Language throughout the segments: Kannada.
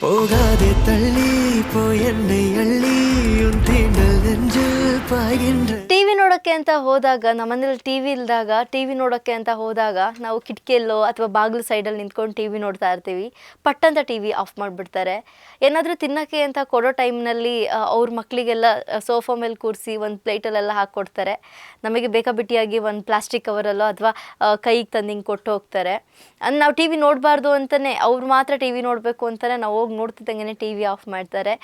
போகாதே தள்ளி போய் என்னை அள்ளி உன் தீண்டல் நெஞ்சில் பாய்கின்ற ನೋಡೋಕ್ಕೆ ಅಂತ ಹೋದಾಗ ನಮ್ಮನೇಲಿ ಟಿವಿ ಇಲ್ದಾಗ ಟಿವಿ ನೋಡೋಕ್ಕೆ ಅಂತ ಹೋದಾಗ ನಾವು ಕಿಟಕಿಯಲ್ಲೋ ಅಥವಾ ಬಾಗಿಲು ಸೈಡಲ್ಲಿ ನಿಂತ್ಕೊಂಡು ಟಿವಿ ನೋಡ್ತಾ ಇರ್ತೀವಿ. ಪಟ್ಟಂತ ಟಿವಿ ಆಫ್ ಮಾಡಿಬಿಡ್ತಾರೆ. ಏನಾದರೂ ತಿನ್ನೋಕ್ಕೆ ಅಂತ ಕೊಡೋ ಟೈಮ್ನಲ್ಲಿ ಅವ್ರ ಮಕ್ಕಳಿಗೆಲ್ಲ ಸೋಫಾ ಮೇಲೆ ಕೂರಿಸಿ ಒಂದು ಪ್ಲೇಟಲ್ಲೆಲ್ಲ ಹಾಕ್ಕೊಡ್ತಾರೆ. ನಮಗೆ ಬೇಕಾಬಿಟ್ಟಿಯಾಗಿ ಒಂದು ಪ್ಲಾಸ್ಟಿಕ್ ಕವರಲ್ಲೋ ಅಥವಾ ಕೈಗೆ ತಂದು ಹಿಂಗೆ ಕೊಟ್ಟು ಹೋಗ್ತಾರೆ. ಅಂದ್ ನಾವು ಟಿ ವಿ ನೋಡಬಾರ್ದು ಅಂತಲೇ ಅವ್ರು ಮಾತ್ರ ಟಿ ವಿ ನೋಡಬೇಕು ಅಂತಲೇ ನಾವು ಹೋಗಿ ನೋಡ್ತಿದ್ದಂಗೆ ಟಿ ವಿ ಆಫ್ ಮಾಡ್ತಾರೆ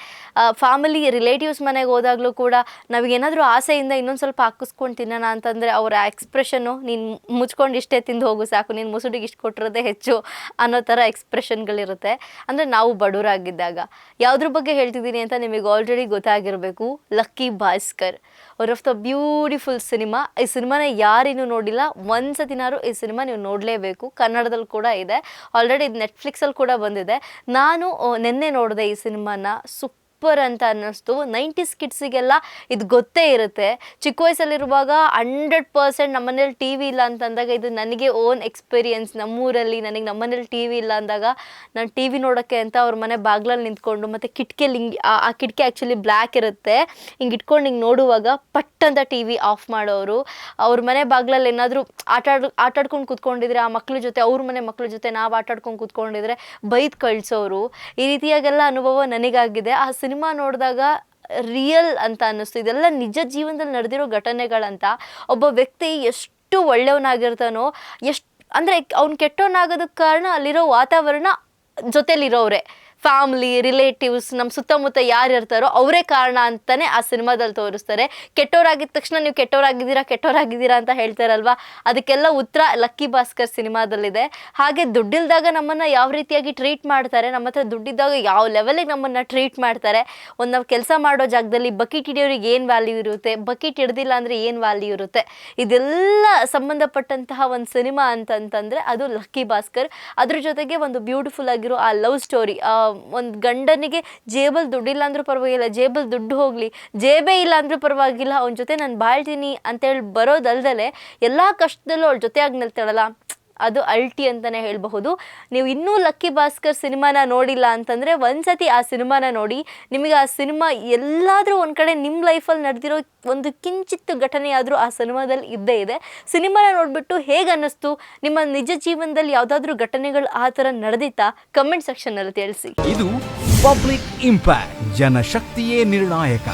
ಫ್ಯಾಮಿಲಿ ರಿಲೇಟಿವ್ಸ್ ಮನೆಗೆ ಹೋದಾಗಲೂ ಕೂಡ ನಮಗೇನಾದರೂ ಆಸೆಯಿಂದ ಇನ್ನೊಂದು ಸ್ವಲ್ಪ ಹಾಕಿಸ್ಕೊಂಡು ತಿನ್ನೋಣ ಅಂತಂದರೆ ಅವರ ಎಕ್ಸ್ಪ್ರೆಷನ್ನು ನೀನು ಮುಚ್ಕೊಂಡು ಇಷ್ಟೇ ತಿಂದು ಹೋಗು ಸಾಕು, ನೀನು ಮುಸುಡಿಗೆ ಇಷ್ಟು ಕೊಟ್ಟಿರೋದೇ ಹೆಚ್ಚು ಅನ್ನೋ ಥರ ಎಕ್ಸ್ಪ್ರೆಷನ್ಗಳಿರುತ್ತೆ ಅಂದರೆ ನಾವು ಬಡವರಾಗಿದ್ದಾಗ, ಯಾವುದ್ರ ಬಗ್ಗೆ ಹೇಳ್ತಿದ್ದೀನಿ ಅಂತ ನಿಮಗೆ already ಗೊತ್ತಾಗಿರಬೇಕು Lucky Bhaskar one of the beautiful cinema ಈ ಸಿನಿಮಾನ ಯಾರಿನ್ನೂ ನೋಡಿಲ್ಲ ಒಂದು ಸತಿನಾರು ಈ ಸಿನಿಮಾ ನೀವು ನೋಡಲೇಬೇಕು. ಕನ್ನಡದಲ್ಲಿ ಕೂಡ ಇದೆ. ಆಲ್ರೆಡಿ ಇದು ನೆಟ್ಫ್ಲಿಕ್ಸಲ್ಲಿ ಕೂಡ ಬಂದಿದೆ. ನಾನು ನೆನ್ನೆ ನೋಡಿದೆ ಈ ಸಿನಿಮಾನ ಸುಪ್ ಸೂಪರ್ ಅಂತ ಅನ್ನಿಸ್ತು. ನೈಂಟೀಸ್ ಕಿಡ್ಸಿಗೆಲ್ಲ ಇದು ಗೊತ್ತೇ ಇರುತ್ತೆ. ಚಿಕ್ಕ ವಯಸ್ಸಲ್ಲಿರುವಾಗ ಹಂಡ್ರೆಡ್ ಪರ್ಸೆಂಟ್ ನಮ್ಮನೇಲಿ ಟಿ ವಿ ಇಲ್ಲ ಅಂತಂದಾಗ ಇದು ನನಗೆ ಓನ್ ಎಕ್ಸ್ಪೀರಿಯನ್ಸ್. ನಮ್ಮೂರಲ್ಲಿ ನನಗೆ ನಮ್ಮನೇಲಿ ಟಿ ವಿ ಇಲ್ಲ ಅಂದಾಗ ನಾನು ಟಿ ವಿ ನೋಡೋಕ್ಕೆ ಅಂತ ಅವ್ರ ಮನೆ ಬಾಗ್ಲಲ್ಲಿ ನಿಂತ್ಕೊಂಡು ಮತ್ತು ಕಿಟಕಿಯಲ್ಲಿ ಹಿಂಗೆ, ಆ- ಕಿಟಕಿ ಆ್ಯಕ್ಚುಲಿ ಬ್ಲ್ಯಾಕ್ ಇರುತ್ತೆ. ಹಿಂಗೆ ಇಟ್ಕೊಂಡು ಹಿಂಗೆ ನೋಡುವಾಗ ಪಟ್ ಅಂತ ಟಿ ವಿ ಆಫ್ ಮಾಡೋರು. ಅವ್ರ ಮನೆ ಬಾಗ್ಲಲ್ಲಿ ಏನಾದರೂ ಆಟ ಆಟಾಡ್ಕೊಂಡು ಕೂತ್ಕೊಂಡಿದ್ರೆ ಆ ಮಕ್ಳ ಜೊತೆ, ಅವ್ರ ಮನೆ ಮಕ್ಳ ಜೊತೆ ನಾವು ಆಟಾಡ್ಕೊಂಡು ಕೂತ್ಕೊಂಡಿದ್ರೆ ಬೈದು ಕಳ್ಸೋರು. ಈ ರೀತಿಯಾಗೆಲ್ಲ ಅನುಭವ ನನಗಾಗಿದೆ. ಆ ನೋಡಿದಾಗ ರಿಯಲ್ ಅಂತ ಅನ್ನಿಸ್ತು. ಇದೆಲ್ಲ ನಿಜ ಜೀವನದಲ್ಲಿ ನಡೆದಿರೋ ಘಟನೆಗಳಂತ ಒಬ್ಬ ವ್ಯಕ್ತಿ ಎಷ್ಟು ಒಳ್ಳೆಯವನಾಗಿರ್ತಾನೋ, ಎಷ್ಟು ಅಂದರೆ ಅವ್ನು ಕೆಟ್ಟವನಾಗೋದಕ್ಕೆ ಕಾರಣ ಅಲ್ಲಿರೋ ವಾತಾವರಣ ಜೊತೆಲಿರೋರೆ ಫ್ಯಾಮ್ಲಿ ರಿಲೇಟಿವ್ಸ್ ನಮ್ಮ ಸುತ್ತಮುತ್ತ ಯಾರು ಇರ್ತಾರೋ ಅವರೇ ಕಾರಣ ಅಂತಾನೆ ಆ ಸಿನಿಮಾದಲ್ಲಿ ತೋರಿಸ್ತಾರೆ. ಕೆಟ್ಟವರಾಗಿದ್ದ ತಕ್ಷಣ ನೀವು ಕೆಟ್ಟವರಾಗಿದ್ದೀರಾ ಕೆಟ್ಟವರಾಗಿದ್ದೀರಾ ಅಂತ ಹೇಳ್ತಾರಲ್ವಾ? ಅದಕ್ಕೆಲ್ಲ ಉತ್ತರ ಲಕ್ಕಿ ಭಾಸ್ಕರ್ ಸಿನಿಮಾದಲ್ಲಿದೆ. ಹಾಗೆ ದುಡ್ಡಿಲ್ದಾಗ ನಮ್ಮನ್ನು ಯಾವ ರೀತಿಯಾಗಿ ಟ್ರೀಟ್ ಮಾಡ್ತಾರೆ, ನಮ್ಮ ಹತ್ರ ದುಡ್ಡಿದ್ದಾಗ ಯಾವ ಲೆವೆಲಿಗೆ ನಮ್ಮನ್ನು ಟ್ರೀಟ್ ಮಾಡ್ತಾರೆ? ಒಂದು ನಾವು ಕೆಲಸ ಮಾಡೋ ಜಾಗದಲ್ಲಿ ಬಕೆಟ್ ಹಿಡಿಯೋರಿಗೆ ಏನು ವ್ಯಾಲ್ಯೂ ಇರುತ್ತೆ? ಬಕೆಟ್ ಹಿಡ್ದಿಲ್ಲ ಅಂದರೆ ಏನು ವ್ಯಾಲ್ಯೂ ಇರುತ್ತೆ? ಇದೆಲ್ಲ ಸಂಬಂಧಪಟ್ಟಂತಹ ಒಂದು ಸಿನಿಮಾ ಅಂತಂತಂದರೆ ಅದು ಲಕ್ಕಿ ಭಾಸ್ಕರ್. ಅದ್ರ ಜೊತೆಗೆ ಒಂದು ಬ್ಯೂಟಿಫುಲ್ ಆಗಿರೋ ಆ ಲವ್ ಸ್ಟೋರಿ ಒಂದು ಗಂಡನಿಗೆ ಜೇಬಲ್ ದುಡ್ಡಿಲ್ಲ ಅಂದ್ರೂ ಪರವಾಗಿಲ್ಲ, ಜೇಬಲ್ ದುಡ್ಡು ಹೋಗಲಿ, ಜೇಬೇ ಇಲ್ಲ ಅಂದ್ರೂ ಪರವಾಗಿಲ್ಲ, ಅವನ ಜೊತೆ ನಾನು ಬಾಳ್ತೀನಿ ಅಂತೇಳಿ ಬರೋದಲ್ದಲೆ ಎಲ್ಲ ಕಷ್ಟದಲ್ಲೂ ಅವಳ ಜೊತೆಯಾಗಿ ನಿಲ್ತಾಳಲ್ಲ. ಅದು ಅಲ್ಟಿ ಅಂತಲೇ ಹೇಳಬಹುದು. ನೀವು ಇನ್ನೂ ಲಕ್ಕಿ ಭಾಸ್ಕರ್ ಸಿನಿಮಾನ ನೋಡಿಲ್ಲ ಅಂತಂದರೆ ಒಂದ್ಸತಿ ಆ ಸಿನಿಮಾನ ನೋಡಿ. ನಿಮಗೆ ಆ ಸಿನಿಮಾ ಎಲ್ಲಾದರೂ ಒಂದು ಕಡೆ ನಿಮ್ಮ ಲೈಫಲ್ಲಿ ನಡೆದಿರೋ ಒಂದು ಕಿಂಚಿತ್ತು ಘಟನೆಯಾದರೂ ಆ ಸಿನಿಮಾದಲ್ಲಿ ಇದ್ದೇ ಇದೆ. ಸಿನಿಮಾನ ನೋಡಿಬಿಟ್ಟು ಹೇಗೆ ಅನ್ನಿಸ್ತು? ನಿಮ್ಮ ನಿಜ ಜೀವನದಲ್ಲಿ ಯಾವುದಾದ್ರೂ ಘಟನೆಗಳು ಆ ಥರ ನಡೆದಿತ್ತಾ? ಕಮೆಂಟ್ ಸೆಕ್ಷನಲ್ಲಿ ತಿಳಿಸಿ. ಇದು ಪಬ್ಲಿಕ್ ಇಂಪ್ಯಾಕ್ಟ್, ಜನಶಕ್ತಿಯೇ ನಿರ್ಣಾಯಕ.